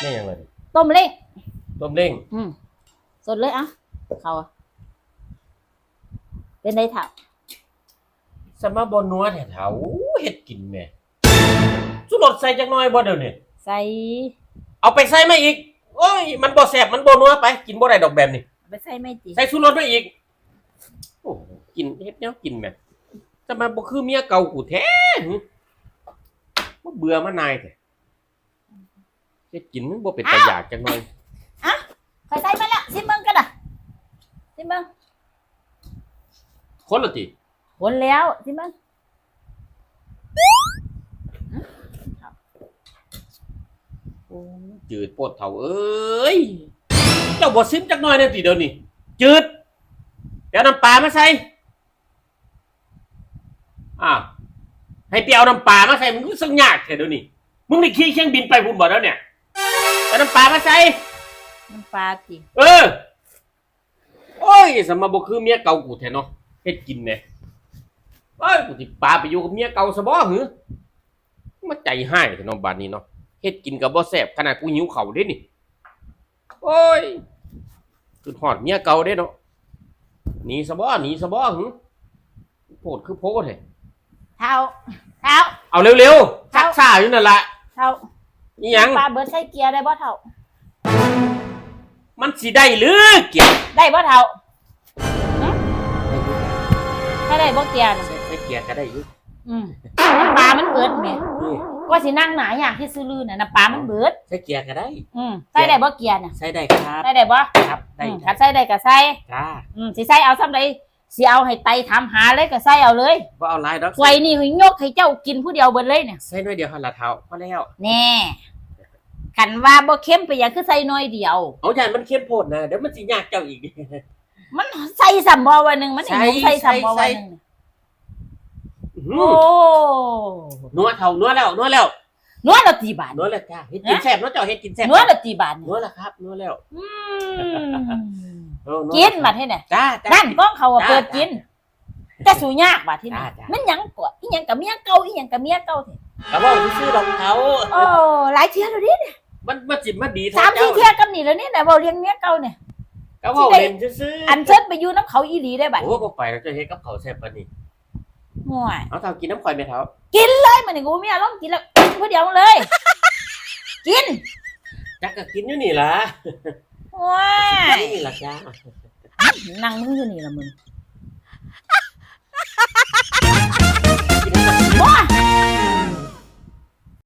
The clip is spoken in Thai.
แม่ยังเลยต้มเล้งต้มเล้งอืมสดเลยอะเขาอะเป็นไดเถ่าสมาบนัวแถวๆเฮ็ดกินแม่สุรสใส่จักหน่อยบ่เดี๋ยวนี้ใส่เอาไปใส่มาอีกโอ้ยมันบ่แซ่บมันบ่นัวไป กินบ่ได้ดอกแบบนี้ไปใส่ไม่จีใส่สุรสมาอีกโอ้กินเฮ็ดแนวกินแม่จะมาบ่คือเมียเก่ากูแท้หึบ่เบื่อมานายแท้ เฮ็ดกินมันบ่เป็นตาอยากจังหน่อยใครใส่มาแล้วซิมเบิ้งกันอะซิมเบิ้งคนละติหนแล้วซิมเบิ้งโอ้จืดโปดเฒ่าเอ้ย เจ้าบ่ซิมจักหน่อยเด้อติเดี๋ยวนี้จืด เดี๋ยวน้ำปลามาใส่อ้าวให้เปียวน้ำปลามาใส่มึงก็สังยากแท้เดี๋ยวนี้มึงได้ขี่เครื่องบินไปพุ่นบ่แล้วเนี่ย เอาน้ำปลามาใส่ น้ำปลาจีเออ โอ้ยสมมาบ่คือเมียเก่ากูแท้เนาะเฮ็ดกินเนี่ยเอ้ยกูสิปาไปอยู่กับเมียเก่าซะบ่หือมาใจหายแท้เนาะบัดนี้เนาะเฮ็ดกินก็บ่แซ่บขนาดกูหิวข้าวเด้นี่ โอ้ยคือฮอดเมียเก่าเด้เนาะหนีซะบ่หนีซะบ่หือโพดคือโพดแท้เท้าเท้าเอาเร็วๆซักซ่าอยู่นั่นล่ะเท้า อีหยังปลาเบิร์ดใส่เกียร์ได้บ่เท้ามันสิได้หรือเกี่ยวได้บ่เท้าหึถ้าได้บ่เกียร์น่ะใส่ใส่เกียร์ก็ได้อยู่อืมน้ำปลามันเบิดแหม่นี่ก็สินั่งหนาอย่างที่ซื้อลือน่ะน้ำปลามันเบิด ใส่เกียร์ก็ได้ อืมใส่ได้บ่เกียร์น่ะใส่ได้ครับ ใส่ได้บ่ครับได้อืมครัถ้าบใส่ได้ก็ใส่จ้า อืมสิใส่เอาซ้ำใด สิเอาให้ไตถามหาเลยก็ใส่เอาเลยว่าเอาลายดอกถ้วยนี่คือยกให้เจ้ากินผู้เดียวเบิดเลยเนี่ยใส่หน่อยเดียวหันละเท้าพอแล้วแน่คันว่าบ่เข้มไปอย่างคือใส่น้อยเดียว เอาอย่างมันเข้มโพดนะเดี๋ยวมันสิยากเจ้าอีก มันใส่สัมบอวันหนึ่งมันใส่เห็นใส่สัมบอใส่วันหนึ่งอื้อโอ้หือนัวเท่านัวแล้วนัวแล้วนวดละตีบาทนัวแล้วจ้าเฮ็ดกินแซ่บเนาะเจ้าเฮ็ดกินแซ่บนวดละตีบาทนัวแล้วครับนัวแล้วอืมเออว กินบัดให้เนี่ยจ้าจ้า นั่นก้องเขาอะจ้าเปิดกินแต่สูยากบัดที่นี่จ้าจ้ามันหยังกว่าอีหยังกับเมียเก่าอีหยังกับเมียเก่าเถอะกระบอกซื้อดอกเขาโอ้หลายเที่ยแล้วดิมันมันสิมาดีสามสี่เที่ยกับนี่แล้วนี่นะเว้าเลี้ยงเมียเก่าเนี่ย กระบอกเล่นซื้อๆอันเชิญไปอยู่น้ำเขาอีหลีได้บัดโอ้บ่ไปแล้วเจะเฮ็ดกับเขาวแซ่บปานนี้ห่วยเอาเท่ากินน้ำข่อยไหมเท่าได้มันนี่กูมีอารมณ์กินแล้วกินผู้เดียวเลย กินจักก็กินอยู่นี่ล่ะ ว้ายนี่ล่ะจ้านั่งมึงอยู่นี่ละมึง